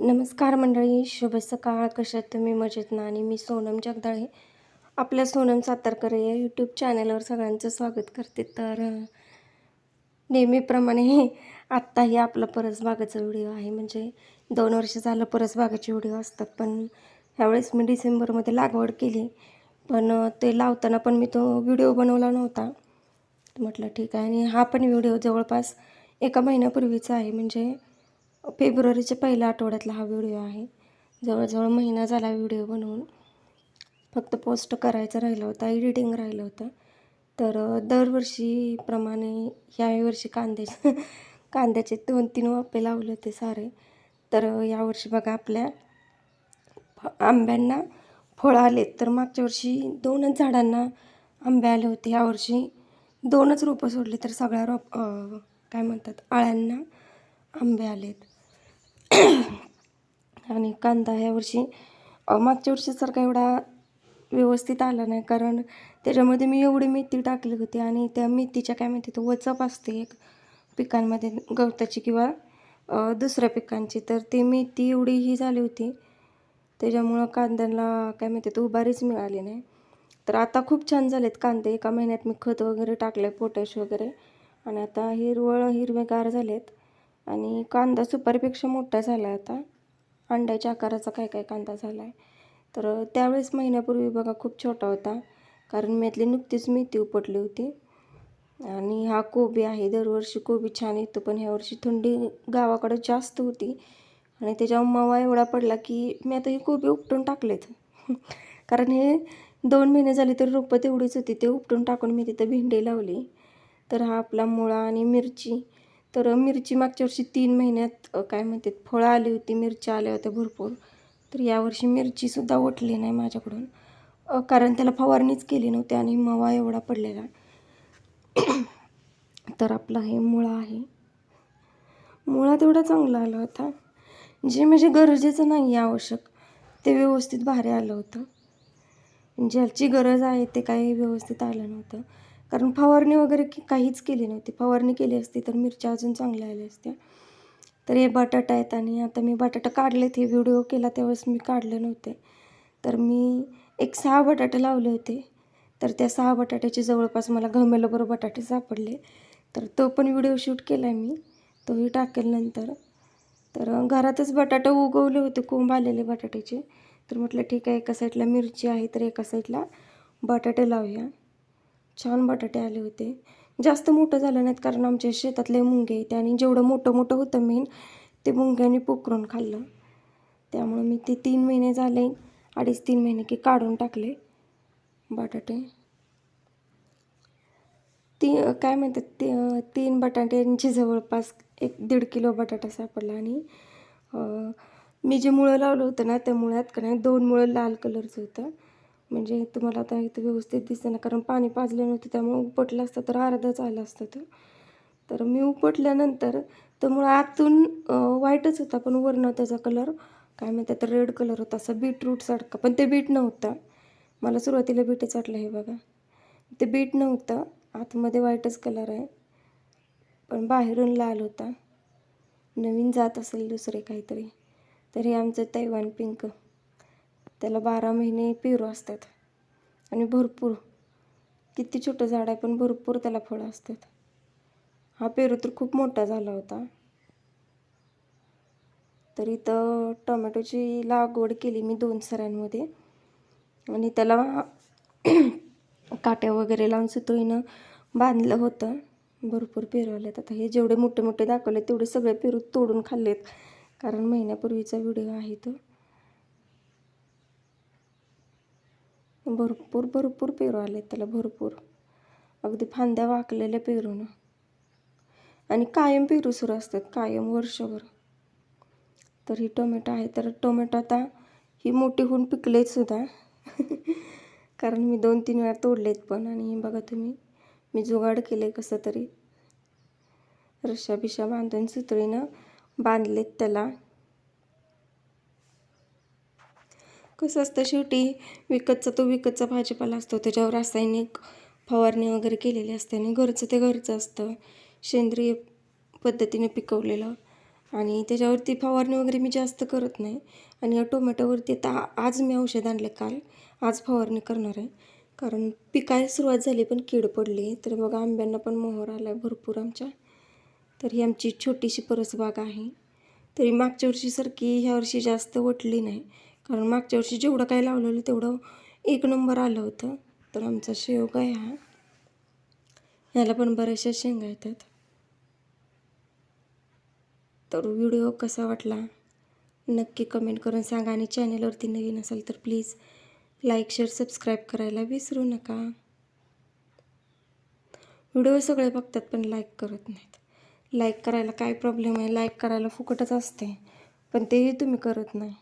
नमस्कार मंडळी शुभ सकाळ. कशात तुम्ही मजेत ना? आणि मी सोनम जगदाळे आपल्या सोनम सातारकर या यूट्यूब चॅनलवर सगळ्यांचं स्वागत करते. तर नेहमीप्रमाणे आत्ताही आपला परसबागाचा व्हिडिओ आहे. म्हणजे दोन वर्ष झालं परसबागाचे व्हिडिओ असतात पण ह्यावेळेस मी डिसेंबरमध्ये लागवड केली. पण ते लावताना पण मी तो व्हिडिओ बनवला नव्हता. म्हटलं ठीक आहे. आणि हा पण व्हिडिओ जवळपास एका महिन्यापूर्वीचा आहे. म्हणजे फेब्रुवारीच्या पहिल्या आठवड्यातला हा व्हिडिओ आहे. जवळजवळ महिना झाला व्हिडिओ बनवून. फक्त पोस्ट करायचं राहिलं होतं एडिटिंग राहिलं होतं. तर दरवर्षीप्रमाणे ह्या वर्षी कांद्याचे कांद्याचे दोन तीन वापे लावले होते सारे. तर यावर्षी बघा आपल्या फ- आंब्यांना फळं आलेत. तर मागच्या वर्षी दोनच झाडांना आंबे आले होते. यावर्षी दोनच रोपं सोडली तर सगळ्या रोप काय म्हणतात आळ्यांना आंबे आलेत. आणि कांदा ह्या वर्षी मागच्या वर्षीसारखा एवढा व्यवस्थित आला नाही. कारण त्याच्यामध्ये मी एवढी मेथी टाकली होती आणि त्या मेथीच्या काय म्हणते तो वचप असते एक पिकांमध्ये गवताची किंवा दुसऱ्या पिकांची. तर ती मेथी एवढी ही झाली होती. त्याच्यामुळं कांद्याला काय माहिती तो उभारीच मिळाली नाही. तर आता खूप छान झालेत कांदे. एका महिन्यात मी खत वगैरे टाकलं आहे पोटॅश वगैरे. आणि आता हिरवळ हिरवेगार झालेत. आणि कांदा सुपारीपेक्षा मोठा झाला आहे आता. अंड्याच्या आकाराचा काय काय कांदा झाला आहे तर त्यावेळेस महिन्यापूर्वी बघा खूप छोटा होता. कारण मी नुकतीच मेथी उपटली होती. आणि हा कोबी आहे. दरवर्षी कोबी छान येतो. पण ह्या वर्षी थंडी गावाकडं जास्त होती. आणि त्याच्यावर मवा एवढा पडला की मी आता हे कोबी उपटून टाकलेत. कारण हे दोन महिने झाले तर रोपं तेवढीच होती. ते उपटून टाकून मी तिथं भेंडी लावली. तर हा आपला मुळा आणि मिरची तर मिरची मागच्या वर्षी तीन महिन्यात काय म्हणतात फळं आली होती मिरच्या आल्या होत्या भरपूर. तर यावर्षी मिरचीसुद्धा ओटली नाही माझ्याकडून. कारण त्याला फवारणीच केली नव्हती आणि मवा एवढा पडलेला तर आपला हे मुळा आहे. मुळा तेवढा चांगला आला होता. जे म्हणजे गरजेचं नाही आहे आवश्यक ते व्यवस्थित भारी आलं होतं. ज्याची गरज आहे ते काही व्यवस्थित आलं नव्हतं. कारण फवारणी वगैरे की काहीच केली नव्हती. फवारणी केली असती तर मिरच्या अजून चांगल्या आल्या असत्या. तर हे बटाटा आहेत आणि आता मी बटाटा काढलेत. हे व्हिडिओ केला त्यावेळेस मी काढले नव्हते. तर मी एक सहा बटाटे लावले होते. तर त्या सहा बटाट्याचे जवळपास मला बरोबर बटाटे सापडले. तर तो पण व्हिडिओ शूट केला आहे मी. तोही टाकेल नंतर. तर घरातच बटाटे उगवले होते कोंब आलेले बटाट्याचे. तर म्हटलं ठीक आहे एका साईडला मिरची आहे तर एका साईडला बटाटे लावूया. छान बटाटे आले होते. जास्त मोठं झालं नाहीत कारण आमच्या शेतातले मुंगे आहेत आणि जेवढं मोठं मोठं होतं मेन ते मुंग्याने पोखरून खाल्लं. त्यामुळं मी ते तीन महिने झाले अडीच तीन महिने की काढून टाकले बटाटे. ती काय म्हणतात ते तीन बटाट्यांची जवळपास एक दीड किलो बटाटा सापडला आणि मी जे मुळं लावलं होतं ना त्या मुळ्यात का नाही दोन मुळं लाल कलरचं होतं. म्हणजे तुम्हाला आता इथं व्यवस्थित दिसतं ना कारण पाणी पाजलं नव्हतं त्यामुळे उपटलं असतं तर अर्धाच आलं असतं तर तर मी उपटल्यानंतर तर मुळं आतून वाईटच व्हाईटच होता पण वरनं त्याचा कलर काय म्हणतात रेड कलर होता असं बीटरूट सारखा. पण ते बीट नव्हतं. मला सुरुवातीला बीटच वाटलं हे बघा. ते बीट नव्हतं. आतमध्ये व्हाईटच कलर आहे. पण बाहेरून लाल होता. नवीन जात असेल दुसरे काहीतरी. तर हे आमचं तैवान पिंक त्याला बारा महिने पेरू असतात. आणि भरपूर किती छोटं झाड आहे पण भरपूर त्याला फळं असतात. हा पेरू तर खूप मोठा झाला होता. तर इथं टोमॅटोची लागवड केली मी दोन सरांमध्ये. आणि त्याला काट्या वगैरे लावून सुतोईनं बांधलं होतं. भरपूर पेरू आलेत. आता हे जेवढे मोठे मोठे दाखवले तेवढे सगळे पेरू तोडून खाल्लेत. कारण महिन्यापूर्वीचा व्हिडिओ आहे तो. भरपूर भरपूर पेरू आले त्याला भरपूर. अगदी फांद्या वाकलेल्या पेरूनं. आणि कायम पेरू सुरू असतात कायम वर्षभर. तर ही टोमॅटो आहे तर टोमॅटो आता ही मोठी होऊन पिकलेत सुद्धा. कारण मी दोन तीन वेळा तोडलेत पण आणि हे बघा तुम्ही मी जुगाड केले कसं तरी. रश्या बिशा बांधून सुतळीनं बांधलेत त्याला. कसं असतं शेवटी विकतचा तो विकतचा भाजीपाला असतो. त्याच्यावर रासायनिक फवारणी वगैरे केलेली असते आणि घरचं ते घरचं असतं. सेंद्रिय पद्धतीने पिकवलेलं. आणि त्याच्यावरती फवारणी वगैरे मी जास्त करत नाही. आणि या टोमॅटोवरती आता आज मी औषध आणले काल. आज फवारणी करणार आहे. कारण पिकायला सुरुवात झाली पण कीड पडली. तर बघा आंब्यांना पण मोहर आला आहे भरपूर आमच्या. तर ही आमची छोटीशी परसबाग आहे. तरी मागच्या वर्षीसारखी ह्या वर्षी जास्त वटली नाही. कारण मागच्या वर्षी जेवढं काय लावलेलं तेवढं एक नंबर आलं होतं. तर आमचा शेवगा आहे हा. ह्याला पण बऱ्याचशा शेंगा येतात. तर व्हिडिओ कसा वाटला? नक्की कमेंट करून सांगा आणि चॅनलवरती नवीन असाल तर प्लीज लाईक शेअर सबस्क्राईब करायला विसरू नका. व्हिडिओ सगळे बघतात पण लाईक करत नाहीत. लाईक करायला काय प्रॉब्लेम आहे? लाईक करायला फुकटच असते. पण तेही तुम्ही करत नाही.